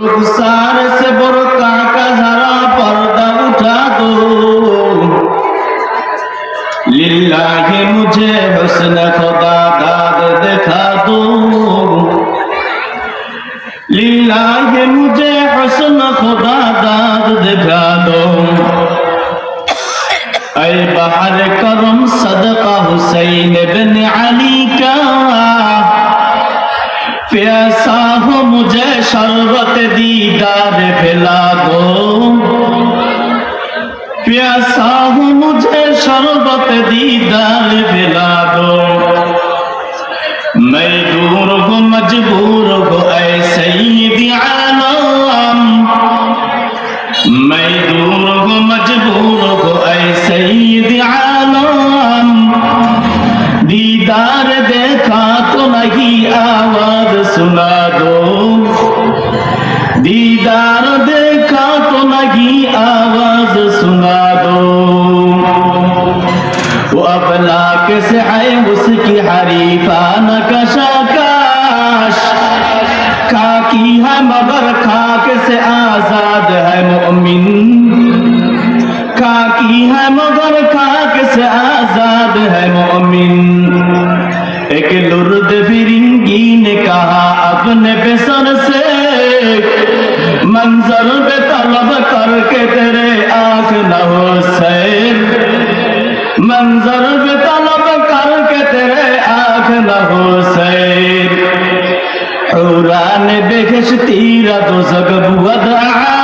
रुखसार से बड़ो का जरा पर्दा उठा दो लिल्लाही मुझे हुस्न खुदा दाद दिखा दो लिल्लाही मुझे हुस्न खुदा दाद दिखा दो अरे बाहर करम सदका हुसैन बिन अली का प्यासा हो मुझे शरबत কার ফেলা গো পিয়াসা হো মুঝে শরবত দিদার ফেলা গো मैं दूर को मजबूर को ऐसे ही आलम मैं दूर को मजबूर को ऐसे ही आलम दीदार देखा तो नहीं आवाज सुना दो दीदार देखा तो लगी आवाज सुना दो वो अपना कैसे है उसकी हरीफा नकशा काश काकी है मगर खाक से आजाद है मोमिन काकी है मगर खाक से आजाद है मोमिन एक लुर्द फिरिंगी ने कहा अपने पे আসবে তলব কালকে তেরে আখলা হোসেন হুরান বেহেশ তীরা দোজক বুয়াদ